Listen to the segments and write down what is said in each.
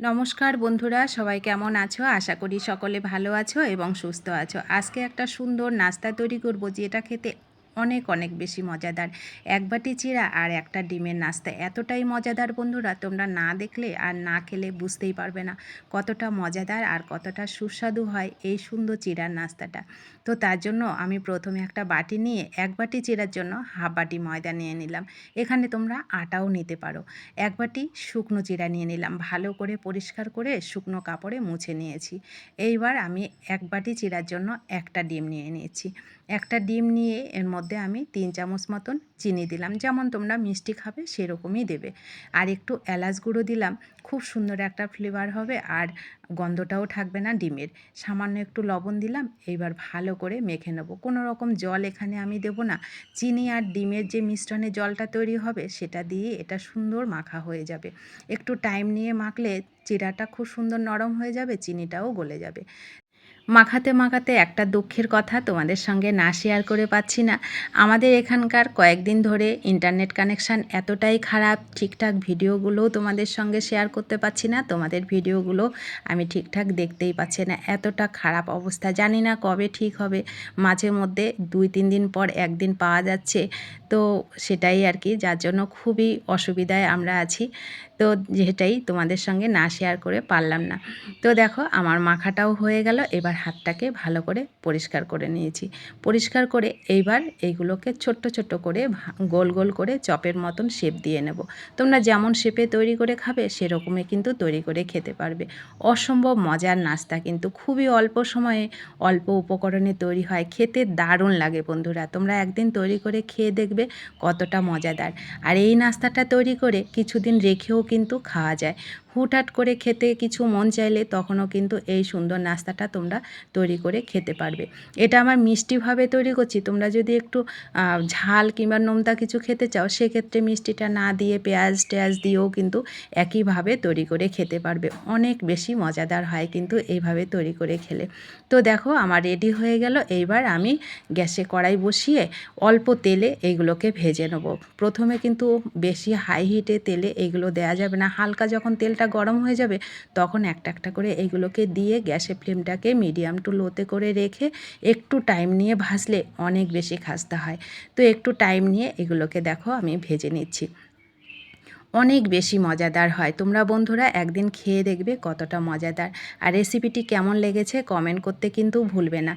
নমস্কার বন্ধুরা, সবাই কেমন আছো? আশা করি সকলে ভালো আছো এবং সুস্থ আছো। আজকে একটা সুন্দর নাস্তা তৈরি করব, যেটা খেতে অনেক অনেক বেশি মজাদার। এক বাটি চিরা আর একটা ডিমের নাস্তা। এতটাই মজাদার বন্ধুরা, তোমরা না দেখলে আর না খেলে বুঝতেই পারবে না কতটা মজাদার আর কতটা সুস্বাদু হয় এই সুন্দর চিরার নাস্তাটা। তো তার জন্য আমি প্রথমে একটা বাটি নিয়ে এক বাটি চিরার জন্য হাফ বাটি ময়দা নিয়ে নিলাম। এখানে তোমরা আটাও নিতে পারো। এক বাটি শুকনো চিরা নিয়ে নিলাম। ভালো করে পরিষ্কার করে শুকনো কাপড়ে মুছে নিয়েছি। এইবার আমি এক বাটি চিরার জন্য একটা ডিম নিয়ে নিয়েছি। একটা ডিম নিয়ে এর মধ্যে আমি তিন চামচ মতন চিনি দিলাম। যেমন তোমরা মিষ্টি খাবে, সেরকমই দেবে। আর একটু এলাচ গুঁড়ো দিলাম, খুব সুন্দর একটা ফ্লেভার হবে আর গন্ধটাও থাকবে না ডিমের। সামান্য একটু লবণ দিলাম, এইবার ভালো করে মেখে নেব। কোনো রকম জল এখানে আমি দেবো না। চিনি আর ডিমের যে মিশ্রণে জলটা তৈরি হবে, সেটা দিয়ে এটা সুন্দর মাখা হয়ে যাবে। একটু টাইম নিয়ে মাখলে চিরাটা খুব সুন্দর নরম হয়ে যাবে, চিনিটাও গলে যাবে। মাখাতে মাখাতে একটা দুঃখের কথা তোমাদের সঙ্গে না শেয়ার করে পাচ্ছি না। আমাদের এখানকার কয়েকদিন ধরে ইন্টারনেট কানেকশান এতটাই খারাপ, ঠিকঠাক ভিডিওগুলোও তোমাদের সঙ্গে শেয়ার করতে পারছি না, তোমাদের ভিডিওগুলো আমি ঠিকঠাক দেখতেই পাচ্ছি না। এতটা খারাপ অবস্থা, জানি না কবে ঠিক হবে, মাঝে মধ্যে দুই তিন দিন পর একদিন পাওয়া যাচ্ছে। তো সেটাই আর কি, যার জন্য খুবই অসুবিধায় আমরা আছি। তো যেটাই তোমাদের সঙ্গে না শেয়ার করে পারলাম না। তো দেখো, আমার মাখাটাও হয়ে গেল, এবার হাতটাকে ভালো করে পরিষ্কার করে নিয়েছি। পরিষ্কার করে এইবার এইগুলোকে ছোট্ট ছোট্ট করে গোল গোল করে চপের মতন শেপ দিয়ে নেব। তোমরা যেমন শেপে তৈরি করে খাবে, সেরকমই কিন্তু তৈরি করে খেতে পারবে। অসম্ভব মজার নাস্তা কিন্তু, খুবই অল্প সময়ে অল্প উপকরণে তৈরি হয়। খেতে দারুণ লাগে বন্ধুরা, তোমরা একদিন তৈরি করে খেয়ে দেখবে কতটা মজাদার। আর এই নাস্তাটা তৈরি করে কিছুদিন রেখেও কিন্তু খাওয়া যায়। হুটহাট করে খেতে কিছু মন চাইলে তখনও কিন্তু এই সুন্দর নাস্তাটা তোমরা তৈরি করে খেতে পারবে। এটা আমার মিষ্টিভাবে তৈরি করছি। তোমরা যদি একটু ঝাল কিংবা নোমতা কিছু খেতে চাও, সেক্ষেত্রে মিষ্টিটা না দিয়ে পেঁয়াজ টেয়াজ দিয়েও কিন্তু একইভাবে তৈরি করে খেতে পারবে। অনেক বেশি মজাদার হয় কিন্তু এইভাবে তৈরি করে খেলে। তো দেখো, আমার রেডি হয়ে গেল। এইবার আমি গ্যাসে কড়াই বসিয়ে অল্প তেলে এইগুলোকে ভেজে নেব। প্রথমে কিন্তু বেশি হাই হিটে তেলে এইগুলো দেওয়া যাবে না। হালকা যখন তেলটা গরম হয়ে যাবে, তখন একটা একটা করে এগুলোকে দিয়ে গ্যাসের ফ্লেমটাকে মিডিয়াম টু লোতে করে রেখে একটু টাইম নিয়ে ভাজলে অনেক বেশি খাস্তা হয়। তো একটু টাইম নিয়ে এগুলোকে দেখো আমি ভেজে নিচ্ছি। অনেক বেশি মজাদার হয়। তোমরা বন্ধুরা একদিন খেয়ে দেখবে কতটা মজাদার। আর রেসিপিটি কেমন লেগেছে কমেন্ট করতে কিন্তু ভুলবে না।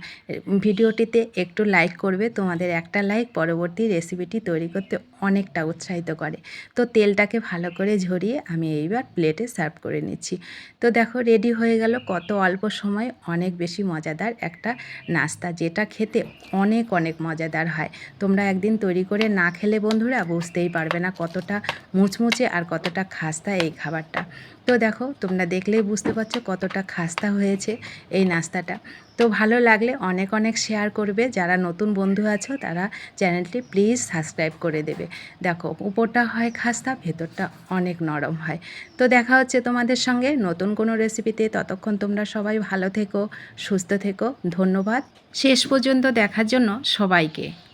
ভিডিওটিতে একটু লাইক করবে, তোমাদের একটা লাইক পরবর্তী রেসিপিটি তৈরি করতে অনেকটা উৎসাহিত করে। তো তেলটাকে ভালো করে ঝরিয়ে আমি এইবার প্লেটে সার্ভ করে নিচ্ছি। তো দেখো রেডি হয়ে গেল কত অল্প সময়, অনেক বেশি মজাদার একটা নাস্তা, যেটা খেতে অনেক অনেক মজাদার হয়। তোমরা একদিন তৈরি করে না খেলে বন্ধুরা বুঝতেই পারবে না কতটা মুচমুচে আর কতটা খাস্তা এই খাবারটা। তো দেখো, তোমরা দেখলেই বুঝতে পারছ কতটা খাস্তা হয়েছে এই নাস্তাটা। তো ভালো লাগলে অনেক অনেক শেয়ার করবে। যারা নতুন বন্ধু আছো, তারা চ্যানেলটি প্লিজ সাবস্ক্রাইব করে দেবে। দেখো, উপরটা হয় খাস্তা, ভেতরটা অনেক নরম হয়। তো দেখা হচ্ছে তোমাদের সঙ্গে নতুন কোনো রেসিপিতে ততক্ষণ তোমরা সবাই ভালো থেকো, সুস্থ থেকো। ধন্যবাদ। শেষ পর্যন্ত দেখার জন্য সবাইকে।